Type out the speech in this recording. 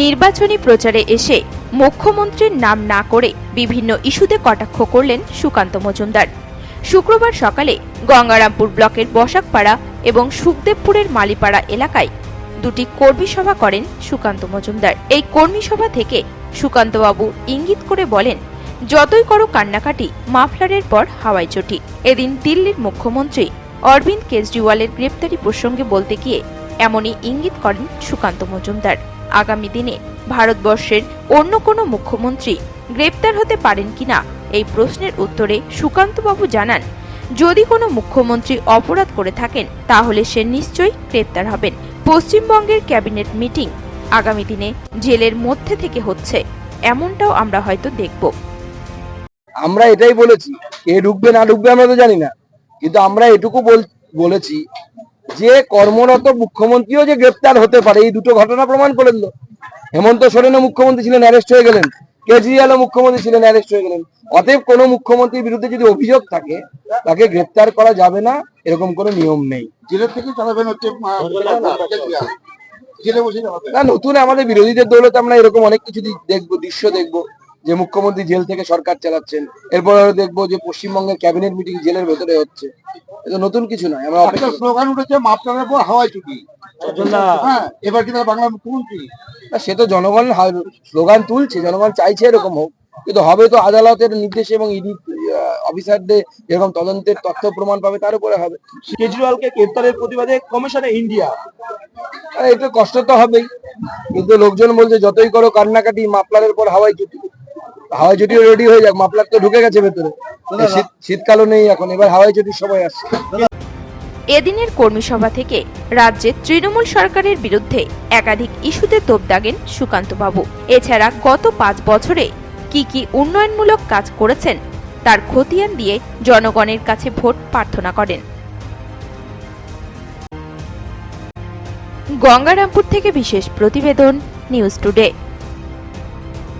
নির্বাচনী প্রচারে এসে মুখ্যমন্ত্রীর নাম না করে বিভিন্ন ইস্যুতে কটাক্ষ করলেন সুকান্ত মজুমদার। শুক্রবার সকালে গঙ্গারামপুর ব্লকের বসাকপাড়া এবং সুখদেবপুরের মালিপাড়া এলাকায় দুটি কর্মী সভা করেন সুকান্ত মজুমদার। এই কর্মী সভা থেকে সুকান্তবাবু ইঙ্গিত করে বলেন, যতই করো কান্নাকাটি, মাফলারের পর হাওয়াই চটি। এদিন দিল্লির মুখ্যমন্ত্রী অরবিন্দ কেজরিওয়ালের গ্রেপ্তারি প্রসঙ্গে বলতে গিয়ে এমনই ইঙ্গিত করেন সুকান্ত মজুমদার। আগামী দিনে ভারতবর্ষের অন্য কোনো মুখ্যমন্ত্রী গ্রেপ্তার হতে পারেন কিনা এই প্রশ্নের উত্তরে সুকান্তবাবু জানান, যদি কোনো মুখ্যমন্ত্রী অপরাধ করে থাকেন, তাহলে সে নিশ্চয়ই গ্রেপ্তার হবেন। পশ্চিমবঙ্গের ক্যাবিনেট মিটিং আগামী দিনে জেলের মধ্যে থেকে হচ্ছে, এমনটাও আমরা হয়তো দেখব। আমরা এটাই বলেছি, কে ঢুকবে না ঢুকবে আমরা তো জানি না। কিন্তু আমরা এটুকু বল- বলেছি যে কর্মরত মুখ্যমন্ত্রীও যে গ্রেপ্তার হতে পারে এই দুটো ঘটনা প্রমাণ করে দিল হেমন্ত সোরেনও মুখ্যমন্ত্রী ছিলেন অ্যারেস্ট হয়ে গেলেন। কেজরিওয়ালও মুখ্যমন্ত্রী ছিলেন অ্যারেস্ট হয়ে গেলেন। অতএব কোনো মুখ্যমন্ত্রীর বিরুদ্ধে যদি অভিযোগ থাকে তাকে গ্রেপ্তার করা যাবে না এরকম কোনো নিয়ম নেই। জেলের থেকে চালাবেন হচ্ছে না নতুন আমাদের বিরোধীদের দৌলতে আমরা এরকম অনেক কিছু দেখব দৃশ্য দেখব। যে মুখ্যমন্ত্রী জেল থেকে সরকার চালাচ্ছেন এরপর আরও দেখব যে পশ্চিমবঙ্গের ক্যাবিনেট মিটিং জেলের ভেতরে হচ্ছে। এটা নতুন কিছু নয় আমরা একটা স্লোগান উঠেছে মাপটার পর হাওয়াই ছুটি হ্যাঁ এবার কিন্তু বাংলার মুখ্যমন্ত্রী? সে তো জনগণ স্লোগান তুলছে জনগণ চাইছে এরকম হোক কিন্তু হবে তো আদালতের নির্দেশে এবং ইডি অফিসারদের যেরকম তদন্তের তথ্য প্রমাণ পাবে তার উপরে হবে। কেজরিওয়ালকে গ্রেপ্তারের প্রতিবাদে কমিশনে ইন্ডিয়া। একটু কষ্ট তো হবেই কিন্তু লোকজন বলছে যতই করো কান্নাকাটি মাপলারের পর হাওয়াই চুটি হাওয়াই চুটিও রেডি হয়ে যাক মাপলার তো ঢুকে গেছে ভেতরে। শীতকালও নেই এখন, এবার হাওয়াই চুটির সময় আসছে। এদিনের কর্মী সভা থেকে রাজ্যে তৃণমূল সরকারের বিরুদ্ধে একাধিক ইস্যুতে তোপ দাগেন সুকান্তবাবু। এছাড়া গত পাঁচ বছরে কি কি উন্নয়নমূলক কাজ করেছেন, তার খতিয়ান দিয়ে জনগণের কাছে ভোট প্রার্থনা করেন। গঙ্গারামপুর থেকে বিশেষ প্রতিবেদন, নিউজ টুডে।